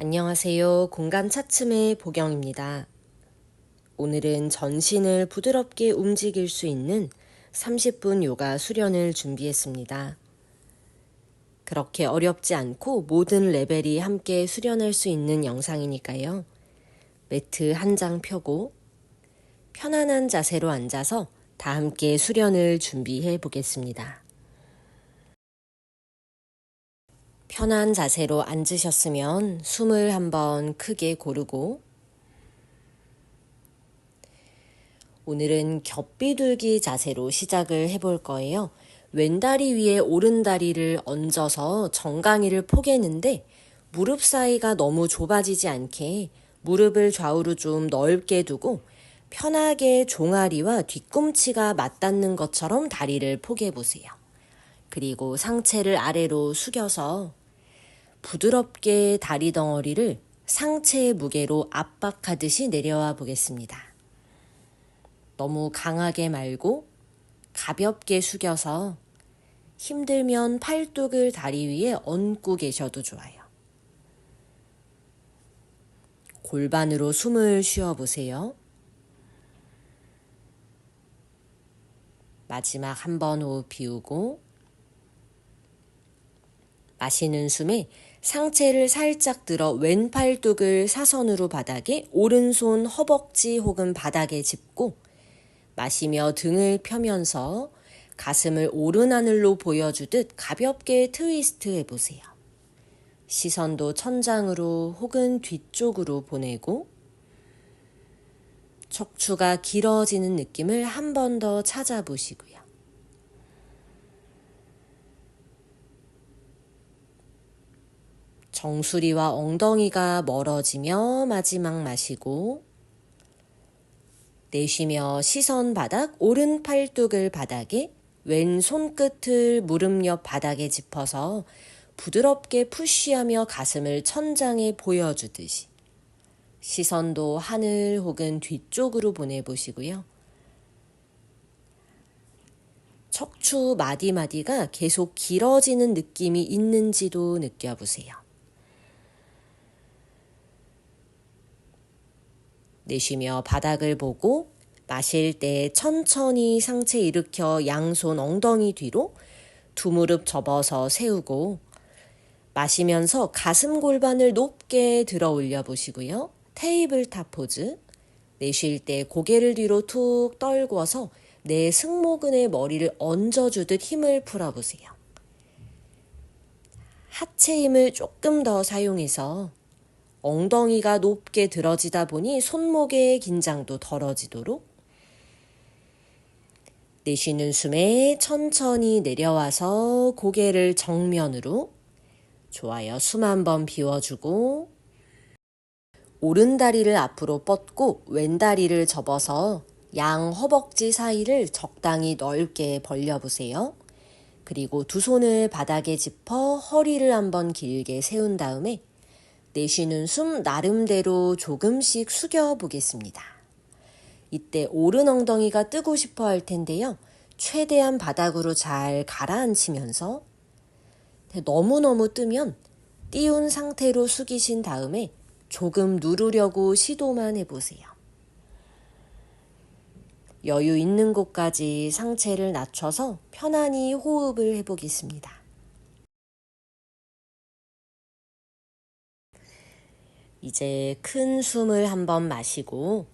안녕하세요. 공간 차츰의 보경입니다. 오늘은 전신을 부드럽게 움직일 수 있는 30분 요가 수련을 준비했습니다. 그렇게 어렵지 않고 모든 레벨이 함께 수련할 수 있는 영상이니까요. 매트 한 장 펴고 편안한 자세로 앉아서 다 함께 수련을 준비해 보겠습니다. 편한 자세로 앉으셨으면 숨을 한번 크게 고르고 오늘은 겹비둘기 자세로 시작을 해볼 거예요. 왼다리 위에 오른다리를 얹어서 정강이를 포개는데 무릎 사이가 너무 좁아지지 않게 무릎을 좌우로 좀 넓게 두고 편하게 종아리와 뒤꿈치가 맞닿는 것처럼 다리를 포개 보세요. 그리고 상체를 아래로 숙여서 부드럽게 다리 덩어리를 상체의 무게로 압박하듯이 내려와 보겠습니다. 너무 강하게 말고 가볍게 숙여서 힘들면 팔뚝을 다리 위에 얹고 계셔도 좋아요. 골반으로 숨을 쉬어 보세요. 마지막 한 번 호흡 비우고 마시는 숨에 상체를 살짝 들어 왼팔뚝을 사선으로 바닥에 오른손 허벅지 혹은 바닥에 짚고 마시며 등을 펴면서 가슴을 오른하늘로 보여주듯 가볍게 트위스트 해보세요. 시선도 천장으로 혹은 뒤쪽으로 보내고 척추가 길어지는 느낌을 한 번 더 찾아보시고요. 정수리와 엉덩이가 멀어지며 마지막 마시고 내쉬며 시선 바닥 오른 팔뚝을 바닥에 왼 손끝을 무릎 옆 바닥에 짚어서 부드럽게 푸쉬하며 가슴을 천장에 보여주듯이 시선도 하늘 혹은 뒤쪽으로 보내보시고요. 척추 마디마디가 계속 길어지는 느낌이 있는지도 느껴보세요. 내쉬며 바닥을 보고 마실 때 천천히 상체 일으켜 양손 엉덩이 뒤로 두 무릎 접어서 세우고 마시면서 가슴 골반을 높게 들어 올려 보시고요. 테이블 탑 포즈. 내쉴 때 고개를 뒤로 툭 떨궈서 내 승모근의 머리를 얹어주듯 힘을 풀어보세요. 하체 힘을 조금 더 사용해서 엉덩이가 높게 들어지다 보니 손목의 긴장도 덜어지도록 내쉬는 숨에 천천히 내려와서 고개를 정면으로 좋아요. 숨 한 번 비워주고 오른 다리를 앞으로 뻗고 왼 다리를 접어서 양 허벅지 사이를 적당히 넓게 벌려보세요. 그리고 두 손을 바닥에 짚어 허리를 한번 길게 세운 다음에 내쉬는 숨 나름대로 조금씩 숙여 보겠습니다. 이때 오른 엉덩이가 뜨고 싶어 할 텐데요. 최대한 바닥으로 잘 가라앉히면서 너무너무 뜨면 띄운 상태로 숙이신 다음에 조금 누르려고 시도만 해보세요. 여유 있는 곳까지 상체를 낮춰서 편안히 호흡을 해보겠습니다. 이제 큰 숨을 한번 마시고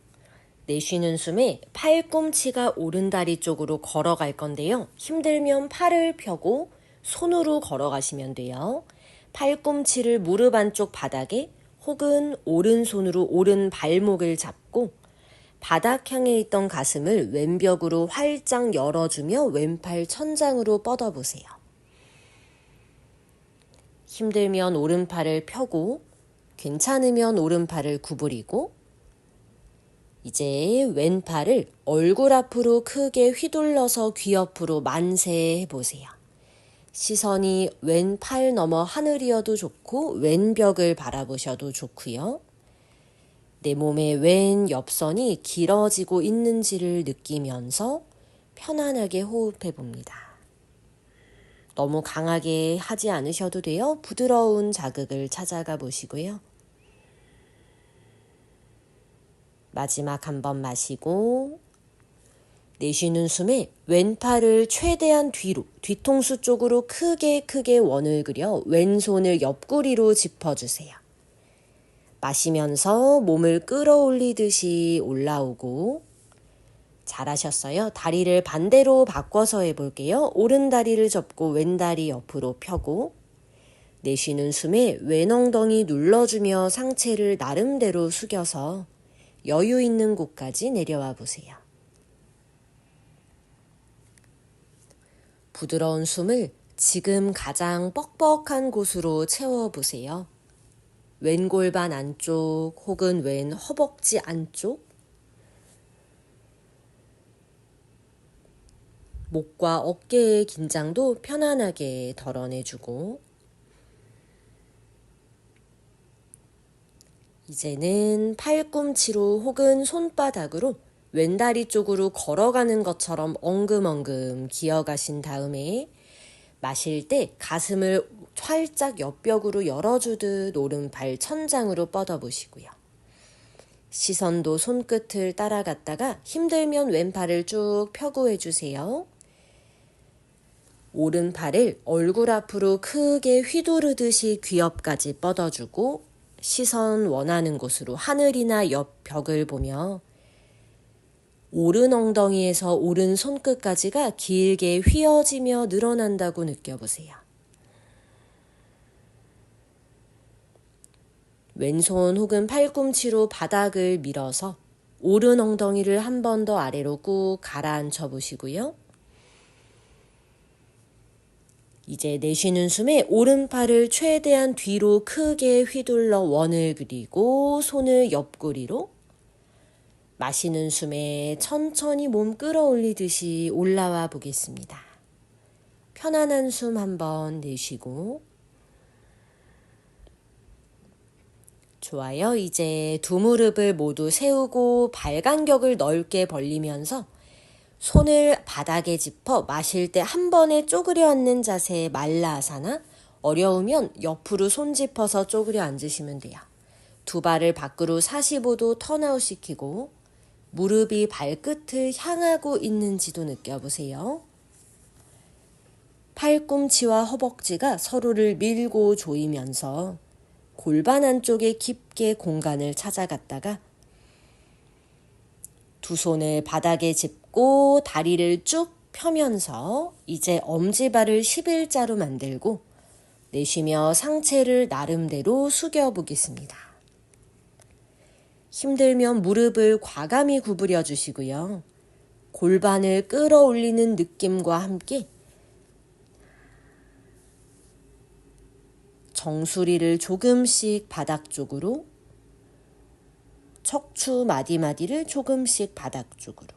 내쉬는 숨에 팔꿈치가 오른다리 쪽으로 걸어갈 건데요. 힘들면 팔을 펴고 손으로 걸어가시면 돼요. 팔꿈치를 무릎 안쪽 바닥에 혹은 오른손으로 오른 발목을 잡고 바닥 향해 있던 가슴을 왼벽으로 활짝 열어주며 왼팔 천장으로 뻗어보세요. 힘들면 오른팔을 펴고 괜찮으면 오른팔을 구부리고 이제 왼팔을 얼굴 앞으로 크게 휘둘러서 귀 옆으로 만세 해 보세요. 시선이 왼팔 넘어 하늘이어도 좋고 왼 벽을 바라보셔도 좋고요. 내 몸의 왼 옆선이 길어지고 있는지를 느끼면서 편안하게 호흡해 봅니다. 너무 강하게 하지 않으셔도 돼요. 부드러운 자극을 찾아가 보시고요. 마지막 한 번 마시고 내쉬는 숨에 왼팔을 최대한 뒤로 뒤통수 쪽으로 크게 크게 원을 그려 왼손을 옆구리로 짚어주세요. 마시면서 몸을 끌어올리듯이 올라오고 잘하셨어요. 다리를 반대로 바꿔서 해볼게요. 오른 다리를 접고 왼 다리 옆으로 펴고 내쉬는 숨에 왼 엉덩이 눌러주며 상체를 나름대로 숙여서 여유 있는 곳까지 내려와 보세요. 부드러운 숨을 지금 가장 뻑뻑한 곳으로 채워보세요. 왼 골반 안쪽 혹은 왼 허벅지 안쪽 목과 어깨의 긴장도 편안하게 덜어내주고 이제는 팔꿈치로 혹은 손바닥으로 왼다리 쪽으로 걸어가는 것처럼 엉금엉금 기어가신 다음에 마실 때 가슴을 활짝 옆벽으로 열어주듯 오른발 천장으로 뻗어보시고요. 시선도 손끝을 따라갔다가 힘들면 왼팔을 쭉 펴고 해주세요. 오른팔을 얼굴 앞으로 크게 휘두르듯이 귀엽까지 뻗어주고 시선 원하는 곳으로 하늘이나 옆 벽을 보며 오른 엉덩이에서 오른 손끝까지가 길게 휘어지며 늘어난다고 느껴보세요. 왼손 혹은 팔꿈치로 바닥을 밀어서 오른 엉덩이를 한 번 더 아래로 꾹 가라앉혀 보시고요. 이제 내쉬는 숨에 오른팔을 최대한 뒤로 크게 휘둘러 원을 그리고 손을 옆구리로 마시는 숨에 천천히 몸 끌어올리듯이 올라와 보겠습니다. 편안한 숨 한번 내쉬고 좋아요. 이제 두 무릎을 모두 세우고 발 간격을 넓게 벌리면서 손을 바닥에 짚어 마실 때 한 번에 쪼그려 앉는 자세의 말라아사나 어려우면 옆으로 손 짚어서 쪼그려 앉으시면 돼요. 두 발을 밖으로 45도 턴아웃 시키고 무릎이 발끝을 향하고 있는지도 느껴보세요. 팔꿈치와 허벅지가 서로를 밀고 조이면서 골반 안쪽에 깊게 공간을 찾아갔다가 두 손을 바닥에 짚 고 다리를 쭉 펴면서 이제 엄지발을 11자로 만들고 내쉬며 상체를 나름대로 숙여 보겠습니다. 힘들면 무릎을 과감히 구부려 주시고요. 골반을 끌어올리는 느낌과 함께 정수리를 조금씩 바닥 쪽으로 척추 마디마디를 조금씩 바닥 쪽으로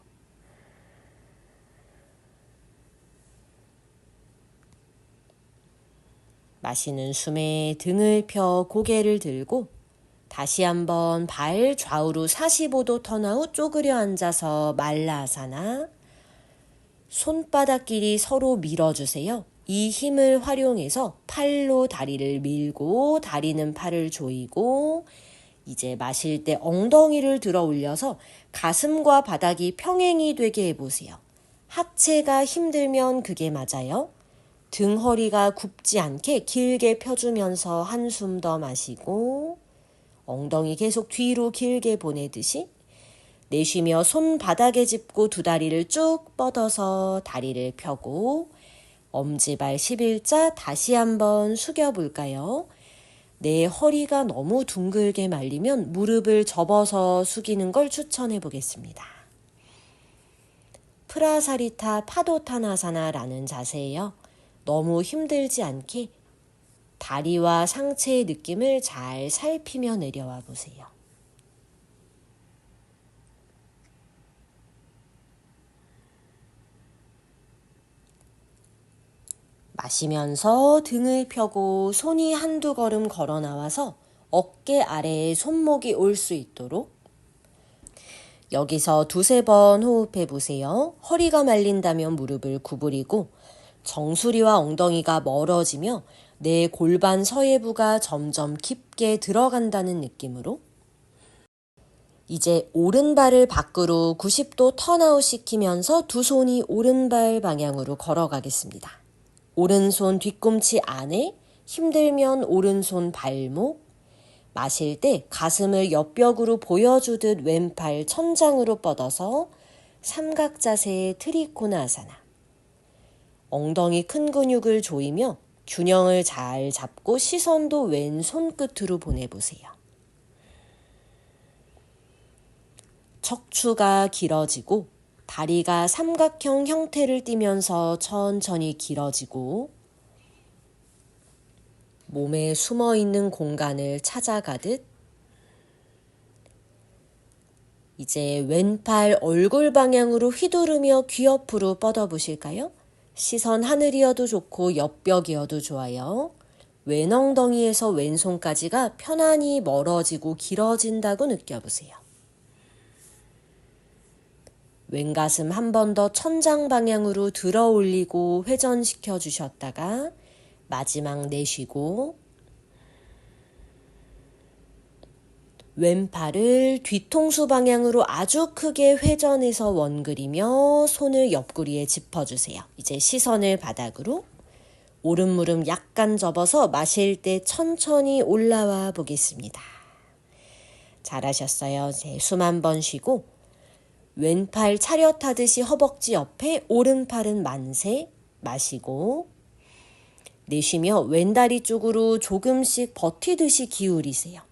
마시는 숨에 등을 펴 고개를 들고 다시 한번 발 좌우로 45도 턴아웃 쪼그려 앉아서 말라아사나 손바닥끼리 서로 밀어주세요. 이 힘을 활용해서 팔로 다리를 밀고 다리는 팔을 조이고 이제 마실 때 엉덩이를 들어 올려서 가슴과 바닥이 평행이 되게 해보세요. 하체가 힘들면 그게 맞아요. 등 허리가 굽지 않게 길게 펴주면서 한숨 더 마시고 엉덩이 계속 뒤로 길게 보내듯이 내쉬며 손 바닥에 짚고 두 다리를 쭉 뻗어서 다리를 펴고 엄지발 11자 다시 한번 숙여 볼까요? 내 허리가 너무 둥글게 말리면 무릎을 접어서 숙이는 걸 추천해 보겠습니다. 프라사리타 파도타나사나라는 자세예요. 너무 힘들지 않게 다리와 상체의 느낌을 잘 살피며 내려와 보세요. 마시면서 등을 펴고 손이 한두 걸음 걸어 나와서 어깨 아래에 손목이 올 수 있도록 여기서 두세 번 호흡해 보세요. 허리가 말린다면 무릎을 구부리고 정수리와 엉덩이가 멀어지며 내 골반 서예부가 점점 깊게 들어간다는 느낌으로 이제 오른발을 밖으로 90도 턴아웃 시키면서 두 손이 오른발 방향으로 걸어가겠습니다. 오른손 뒤꿈치 안에 힘들면 오른손 발목, 마실 때 가슴을 옆벽으로 보여주듯 왼팔 천장으로 뻗어서 삼각 자세의 트리코나 아사나. 엉덩이 큰 근육을 조이며 균형을 잘 잡고 시선도 왼 손 끝으로 보내보세요. 척추가 길어지고 다리가 삼각형 형태를 띠면서 천천히 길어지고 몸에 숨어 있는 공간을 찾아가듯 이제 왼팔 얼굴 방향으로 휘두르며 귀 옆으로 뻗어 보실까요? 시선 하늘이어도 좋고 옆벽이어도 좋아요. 왼 엉덩이에서 왼손까지가 편안히 멀어지고 길어진다고 느껴보세요. 왼 가슴 한 번 더 천장 방향으로 들어 올리고 회전시켜 주셨다가 마지막 내쉬고 왼팔을 뒤통수 방향으로 아주 크게 회전해서 원그리며 손을 옆구리에 짚어주세요. 이제 시선을 바닥으로 오른 무릎 약간 접어서 마실 때 천천히 올라와 보겠습니다. 잘하셨어요. 이제 숨 한 번 쉬고 왼팔 차렷하듯이 허벅지 옆에 오른팔은 만세 마시고 내쉬며 왼다리 쪽으로 조금씩 버티듯이 기울이세요.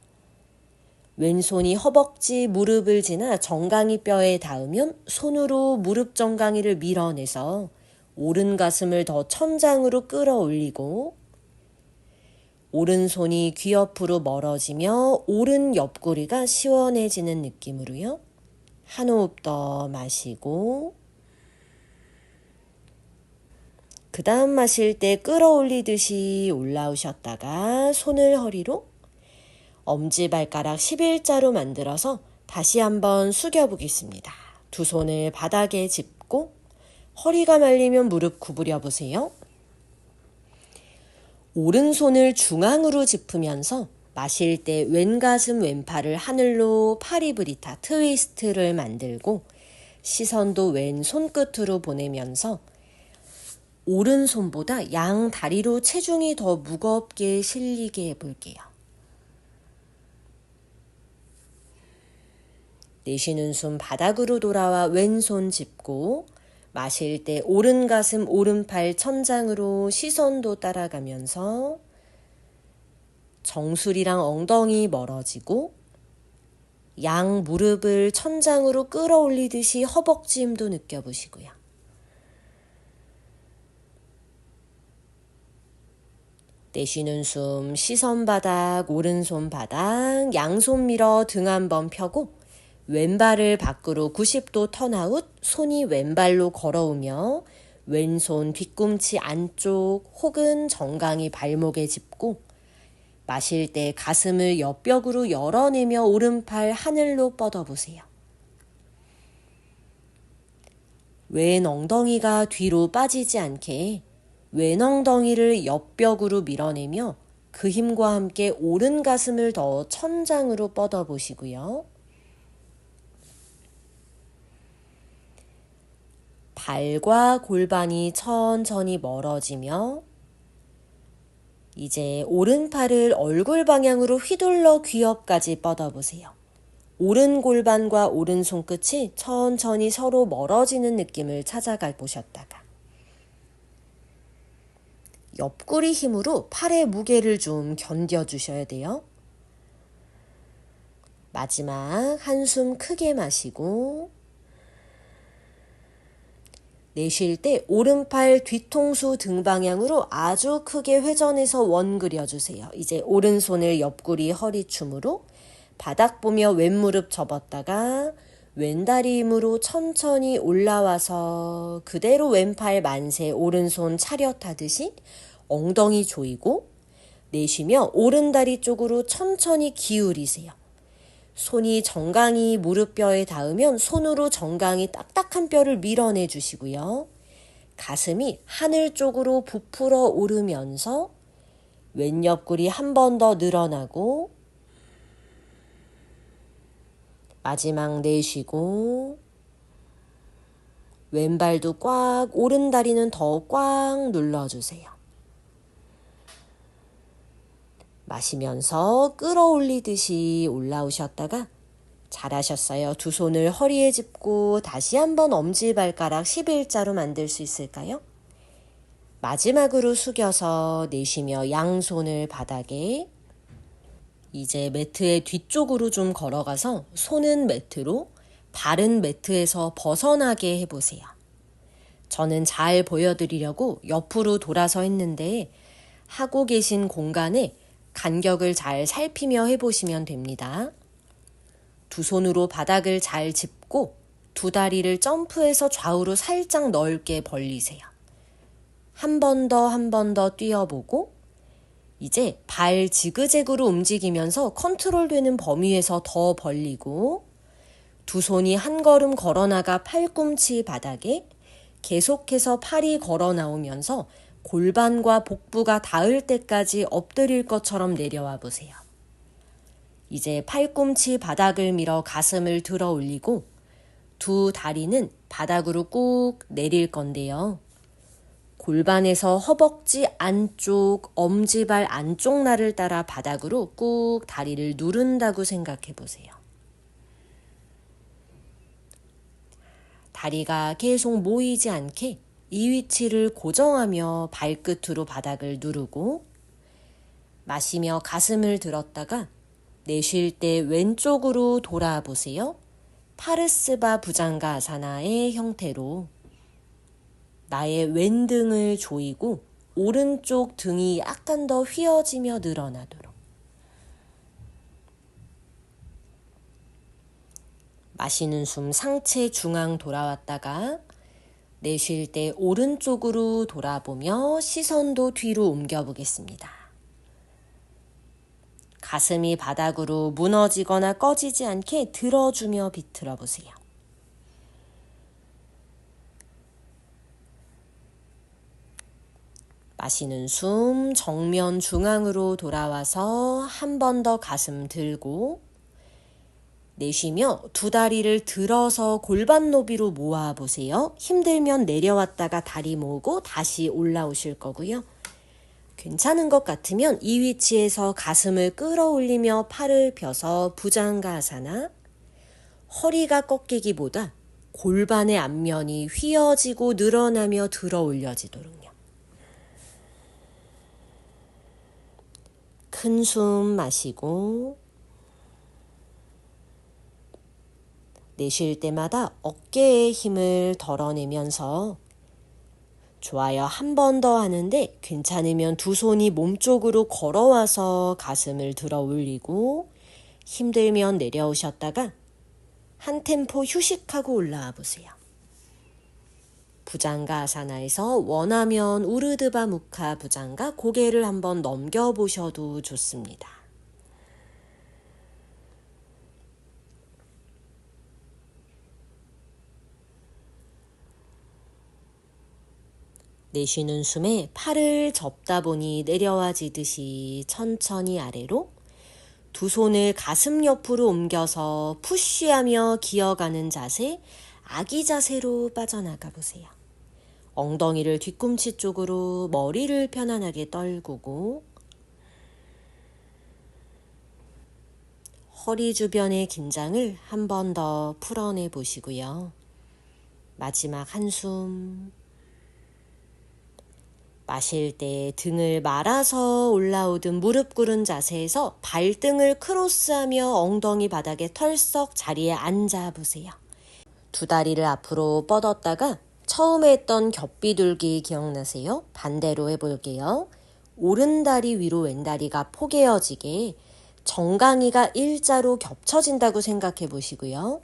왼손이 허벅지 무릎을 지나 정강이 뼈에 닿으면 손으로 무릎 정강이를 밀어내서 오른 가슴을 더 천장으로 끌어올리고 오른손이 귀 옆으로 멀어지며 오른 옆구리가 시원해지는 느낌으로요. 한 호흡 더 마시고 그 다음 마실 때 끌어올리듯이 올라오셨다가 손을 허리로 엄지발가락 11자로 만들어서 다시 한번 숙여보겠습니다. 두 손을 바닥에 짚고 허리가 말리면 무릎 구부려 보세요. 오른손을 중앙으로 짚으면서 마실 때 왼가슴 왼팔을 하늘로 파리브리타 트위스트를 만들고 시선도 왼 손끝으로 보내면서 오른손보다 양 다리로 체중이 더 무겁게 실리게 해볼게요. 내쉬는 숨 바닥으로 돌아와 왼손 짚고 마실 때 오른 가슴 오른팔 천장으로 시선도 따라가면서 정수리랑 엉덩이 멀어지고 양 무릎을 천장으로 끌어올리듯이 허벅지 힘도 느껴보시고요. 내쉬는 숨 시선 바닥 오른손 바닥 양손 밀어 등 한번 펴고 왼발을 밖으로 90도 턴아웃, 손이 왼발로 걸어오며 왼손 뒤꿈치 안쪽 혹은 정강이 발목에 짚고 마실 때 가슴을 옆벽으로 열어내며 오른팔 하늘로 뻗어보세요. 왼 엉덩이가 뒤로 빠지지 않게 왼 엉덩이를 옆벽으로 밀어내며 그 힘과 함께 오른 가슴을 더 천장으로 뻗어보시고요. 발과 골반이 천천히 멀어지며 이제 오른팔을 얼굴 방향으로 휘둘러 귀엽까지 뻗어보세요. 오른 골반과 오른 손끝이 천천히 서로 멀어지는 느낌을 찾아가 보셨다가 옆구리 힘으로 팔의 무게를 좀 견뎌주셔야 돼요. 마지막 한숨 크게 마시고 내쉴 때 오른팔 뒤통수 등 방향으로 아주 크게 회전해서 원 그려주세요. 이제 오른손을 옆구리 허리춤으로 바닥 보며 왼무릎 접었다가 왼다리 힘으로 천천히 올라와서 그대로 왼팔 만세 오른손 차렷하듯이 엉덩이 조이고 내쉬며 오른다리 쪽으로 천천히 기울이세요. 손이 정강이 무릎뼈에 닿으면 손으로 정강이 딱딱한 뼈를 밀어내 주시고요. 가슴이 하늘 쪽으로 부풀어 오르면서 왼 옆구리 한 번 더 늘어나고 마지막 내쉬고 왼발도 꽉, 오른 다리는 더 꽉 눌러주세요. 마시면서 끌어올리듯이 올라오셨다가 잘하셨어요. 두 손을 허리에 짚고 다시 한번 엄지발가락 11자로 만들 수 있을까요? 마지막으로 숙여서 내쉬며 양손을 바닥에 이제 매트의 뒤쪽으로 좀 걸어가서 손은 매트로 발은 매트에서 벗어나게 해보세요. 저는 잘 보여드리려고 옆으로 돌아서 했는데 하고 계신 공간에 간격을 잘 살피며 해보시면 됩니다. 두 손으로 바닥을 잘 짚고 두 다리를 점프해서 좌우로 살짝 넓게 벌리세요. 한 번 더, 한 번 더 뛰어보고, 이제 발 지그재그로 움직이면서 컨트롤 되는 범위에서 더 벌리고, 두 손이 한 걸음 걸어 나가 팔꿈치 바닥에 계속해서 팔이 걸어 나오면서 골반과 복부가 닿을 때까지 엎드릴 것처럼 내려와 보세요. 이제 팔꿈치 바닥을 밀어 가슴을 들어 올리고 두 다리는 바닥으로 꾹 내릴 건데요. 골반에서 허벅지 안쪽, 엄지발 안쪽 날을 따라 바닥으로 꾹 다리를 누른다고 생각해 보세요. 다리가 계속 모이지 않게 이 위치를 고정하며 발끝으로 바닥을 누르고 마시며 가슴을 들었다가 내쉴 때 왼쪽으로 돌아보세요. 파르스바 부장가 아사나의 형태로 나의 왼 등을 조이고 오른쪽 등이 약간 더 휘어지며 늘어나도록 마시는 숨 상체 중앙 돌아왔다가 내쉴 때 오른쪽으로 돌아보며 시선도 뒤로 옮겨보겠습니다. 가슴이 바닥으로 무너지거나 꺼지지 않게 들어주며 비틀어 보세요. 마시는 숨 정면 중앙으로 돌아와서 한 번 더 가슴 들고 내쉬며 두 다리를 들어서 골반 너비로 모아 보세요. 힘들면 내려왔다가 다리 모으고 다시 올라오실 거고요. 괜찮은 것 같으면 이 위치에서 가슴을 끌어올리며 팔을 펴서 부장가사나 허리가 꺾이기보다 골반의 앞면이 휘어지고 늘어나며 들어 올려지도록요. 큰 숨 마시고 내쉴 때마다 어깨에 힘을 덜어내면서 좋아요. 한 번 더 하는데 괜찮으면 두 손이 몸 쪽으로 걸어와서 가슴을 들어 올리고 힘들면 내려오셨다가 한 템포 휴식하고 올라와 보세요. 부장가 아사나에서 원하면 우르드바 무카 부장가 고개를 한번 넘겨 보셔도 좋습니다. 내쉬는 숨에 팔을 접다 보니 내려와지듯이 천천히 아래로 두 손을 가슴 옆으로 옮겨서 푸쉬하며 기어가는 자세, 아기 자세로 빠져나가 보세요. 엉덩이를 뒤꿈치 쪽으로 머리를 편안하게 떨구고 허리 주변의 긴장을 한 번 더 풀어내 보시고요. 마지막 한숨. 마실 때 등을 말아서 올라오듯 무릎 꿇은 자세에서 발등을 크로스하며 엉덩이 바닥에 털썩 자리에 앉아 보세요. 두 다리를 앞으로 뻗었다가 처음에 했던 겹비둘기 기억나세요? 반대로 해볼게요. 오른 다리 위로 왼 다리가 포개어지게 정강이가 일자로 겹쳐진다고 생각해 보시고요.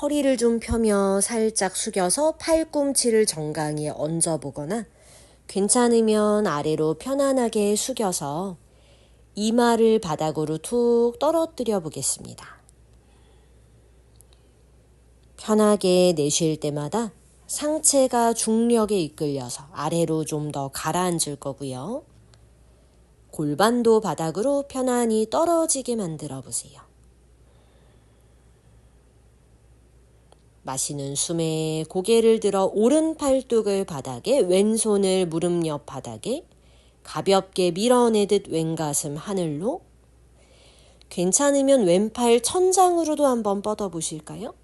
허리를 좀 펴며 살짝 숙여서 팔꿈치를 정강이에 얹어 보거나 괜찮으면 아래로 편안하게 숙여서 이마를 바닥으로 툭 떨어뜨려 보겠습니다. 편하게 내쉴 때마다 상체가 중력에 이끌려서 아래로 좀 더 가라앉을 거고요. 골반도 바닥으로 편안히 떨어지게 만들어 보세요. 마시는 숨에 고개를 들어 오른 팔뚝을 바닥에 왼손을 무릎 옆 바닥에 가볍게 밀어내듯 왼가슴 하늘로 괜찮으면 왼팔 천장으로도 한번 뻗어보실까요?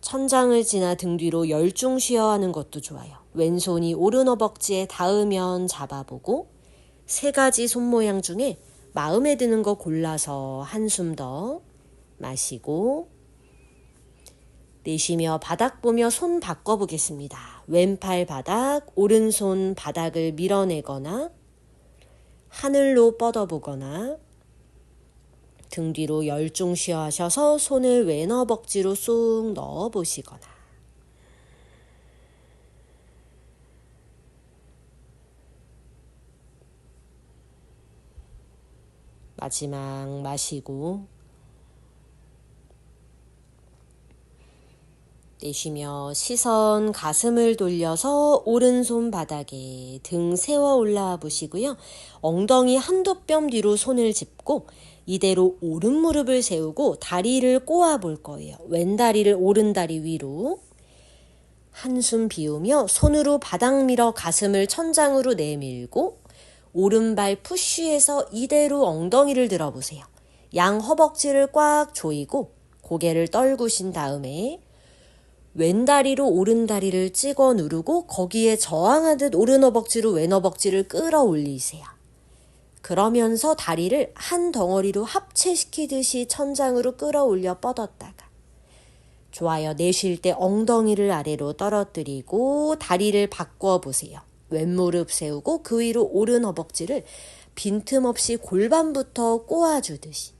천장을 지나 등 뒤로 열중 쉬어 하는 것도 좋아요. 왼손이 오른 허벅지에 닿으면 잡아보고 세 가지 손 모양 중에 마음에 드는 거 골라서 한숨 더 마시고 내쉬며 바닥 보며 손 바꿔보겠습니다. 왼팔 바닥, 오른손 바닥을 밀어내거나 하늘로 뻗어보거나 등 뒤로 열중 쉬어 하셔서 손을 왼 허벅지로 쏙 넣어 보시거나 마지막 마시고 내쉬며 시선 가슴을 돌려서 오른손 바닥에 등 세워 올라와 보시고요. 엉덩이 한두 뼘 뒤로 손을 짚고 이대로 오른 무릎을 세우고 다리를 꼬아 볼 거예요. 왼 다리를 오른 다리 위로 한숨 비우며 손으로 바닥 밀어 가슴을 천장으로 내밀고 오른발 푸쉬해서 이대로 엉덩이를 들어보세요. 양 허벅지를 꽉 조이고 고개를 떨구신 다음에 왼다리로 오른다리를 찍어 누르고 거기에 저항하듯 오른 허벅지로 왼 허벅지를 끌어올리세요. 그러면서 다리를 한 덩어리로 합체시키듯이 천장으로 끌어올려 뻗었다가 좋아요. 내쉴 때 엉덩이를 아래로 떨어뜨리고 다리를 바꿔 보세요. 왼무릎 세우고 그 위로 오른 허벅지를 빈틈없이 골반부터 꼬아주듯이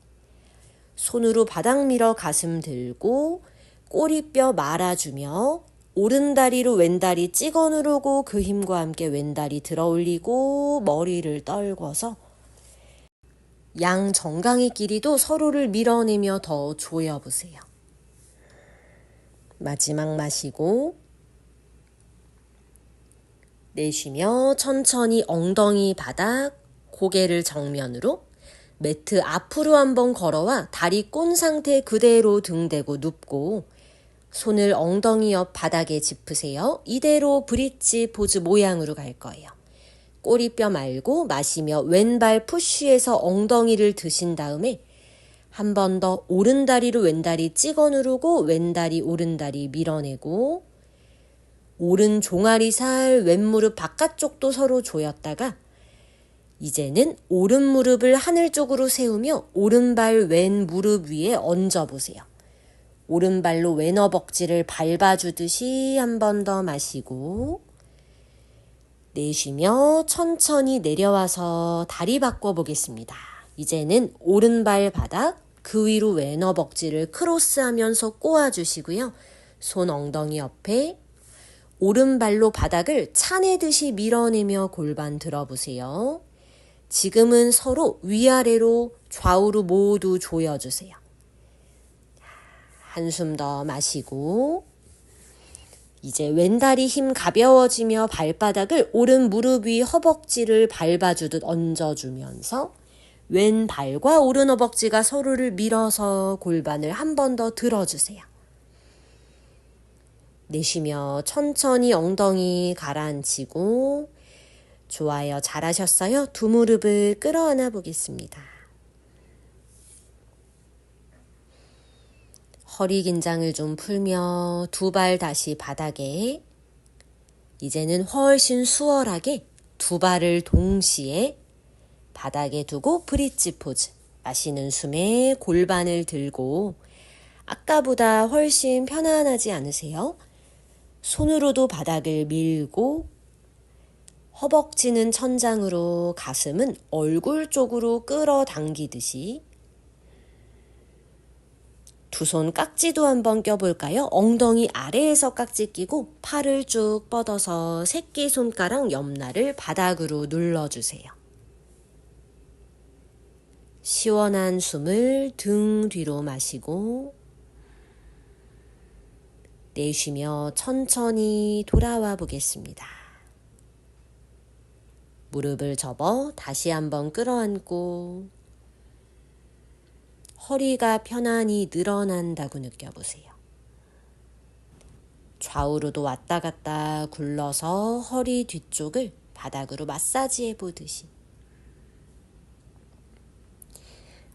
손으로 바닥 밀어 가슴 들고 꼬리뼈 말아주며 오른다리로 왼다리 찍어 누르고 그 힘과 함께 왼다리 들어 올리고 머리를 떨궈서 양 정강이 길이도 서로를 밀어내며 더 조여보세요. 마지막 마시고 내쉬며 천천히 엉덩이 바닥, 고개를 정면으로 매트 앞으로 한번 걸어와 다리 꼰 상태 그대로 등 대고 눕고 손을 엉덩이 옆 바닥에 짚으세요. 이대로 브릿지 포즈 모양으로 갈 거예요. 꼬리뼈 말고 마시며 왼발 푸쉬해서 엉덩이를 드신 다음에 한 번 더 오른다리로 왼다리 찍어 누르고 왼다리 오른다리 밀어내고 오른 종아리 살 왼무릎 바깥쪽도 서로 조였다가 이제는 오른 무릎을 하늘 쪽으로 세우며 오른발 왼 무릎 위에 얹어 보세요. 오른발로 왼 허벅지를 밟아주듯이 한 번 더 마시고 내쉬며 천천히 내려와서 다리 바꿔 보겠습니다. 이제는 오른발 바닥 그 위로 왼 허벅지를 크로스하면서 꼬아주시고요. 손 엉덩이 옆에 오른발로 바닥을 차내듯이 밀어내며 골반 들어보세요. 지금은 서로 위아래로 좌우로 모두 조여주세요. 한숨 더 마시고 이제 왼다리 힘 가벼워지며 발바닥을 오른 무릎 위 허벅지를 밟아주듯 얹어주면서 왼 발과 오른 허벅지가 서로를 밀어서 골반을 한 번 더 들어주세요. 내쉬며 천천히 엉덩이 가라앉히고 좋아요. 잘하셨어요. 두 무릎을 끌어안아 보겠습니다. 허리 긴장을 좀 풀며 두 발 다시 바닥에 이제는 훨씬 수월하게 두 발을 동시에 바닥에 두고 브릿지 포즈 마시는 숨에 골반을 들고 아까보다 훨씬 편안하지 않으세요? 손으로도 바닥을 밀고 허벅지는 천장으로 가슴은 얼굴 쪽으로 끌어당기듯이 두 손 깍지도 한번 껴볼까요? 엉덩이 아래에서 깍지 끼고 팔을 쭉 뻗어서 새끼손가락 옆날을 바닥으로 눌러주세요. 시원한 숨을 등 뒤로 마시고 내쉬며 천천히 돌아와 보겠습니다. 무릎을 접어 다시 한번 끌어안고 허리가 편안히 늘어난다고 느껴보세요. 좌우로도 왔다 갔다 굴러서 허리 뒤쪽을 바닥으로 마사지해 보듯이.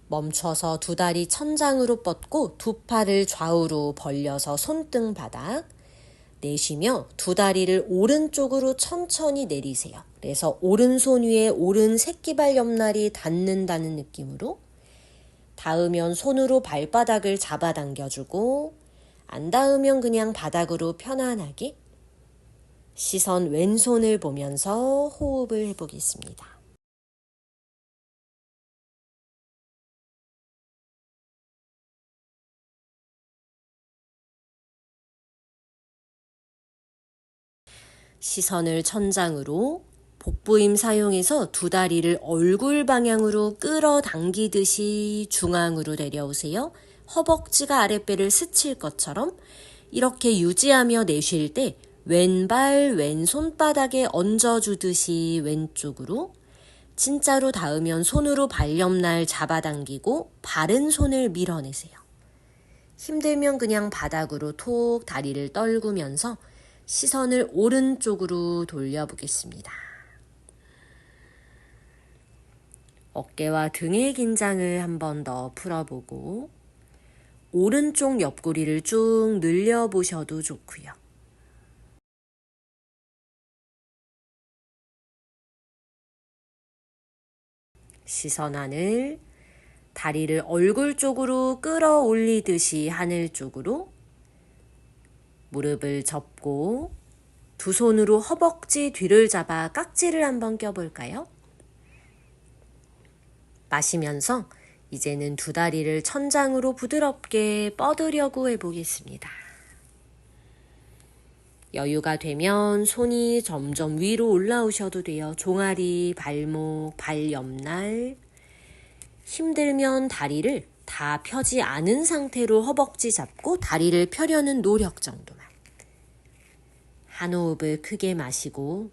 멈춰서 두 다리 천장으로 뻗고 두 팔을 좌우로 벌려서 손등 바닥. 내쉬며 두 다리를 오른쪽으로 천천히 내리세요. 그래서 오른손 위에 오른 새끼발 옆날이 닿는다는 느낌으로 닿으면 손으로 발바닥을 잡아당겨주고 안 닿으면 그냥 바닥으로 편안하게 시선 왼손을 보면서 호흡을 해보겠습니다. 시선을 천장으로 복부힘 사용해서 두 다리를 얼굴 방향으로 끌어당기듯이 중앙으로 내려오세요. 허벅지가 아랫배를 스칠 것처럼 이렇게 유지하며 내쉴 때 왼발 왼손바닥에 얹어주듯이 왼쪽으로 진짜로 닿으면 손으로 발옆날 잡아당기고 바른 손을 밀어내세요. 힘들면 그냥 바닥으로 톡 다리를 떨구면서 시선을 오른쪽으로 돌려보겠습니다. 어깨와 등의 긴장을 한 번 더 풀어보고 오른쪽 옆구리를 쭉 늘려보셔도 좋고요. 시선 하늘, 다리를 얼굴 쪽으로 끌어올리듯이 하늘 쪽으로 무릎을 접고 두 손으로 허벅지 뒤를 잡아 깍지를 한번 껴볼까요? 마시면서 이제는 두 다리를 천장으로 부드럽게 뻗으려고 해보겠습니다. 여유가 되면 손이 점점 위로 올라오셔도 돼요. 종아리, 발목, 발 옆날. 힘들면 다리를 다 펴지 않은 상태로 허벅지 잡고 다리를 펴려는 노력 정도만. 한 호흡을 크게 마시고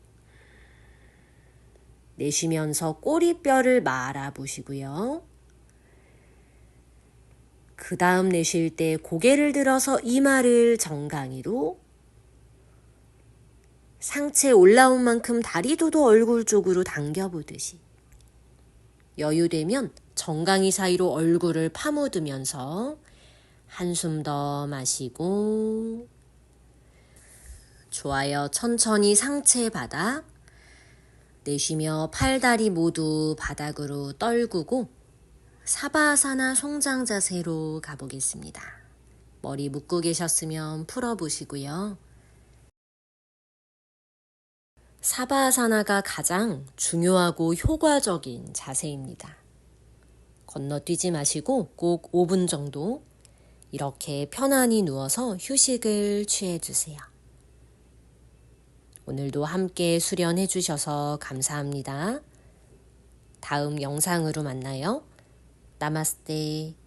내쉬면서 꼬리뼈를 말아 보시고요. 그 다음 내쉴 때 고개를 들어서 이마를 정강이로 상체 올라온 만큼 다리도도 얼굴 쪽으로 당겨보듯이 여유되면 정강이 사이로 얼굴을 파묻으면서 한숨 더 마시고 좋아요. 천천히 상체 바닥 내쉬며 팔다리 모두 바닥으로 떨구고 사바사나 송장 자세로 가보겠습니다. 머리 묶고 계셨으면 풀어보시고요. 사바사나가 가장 중요하고 효과적인 자세입니다. 건너뛰지 마시고 꼭 5분 정도 이렇게 편안히 누워서 휴식을 취해주세요. 오늘도 함께 수련해 주셔서 감사합니다. 다음 영상으로 만나요. 나마스테.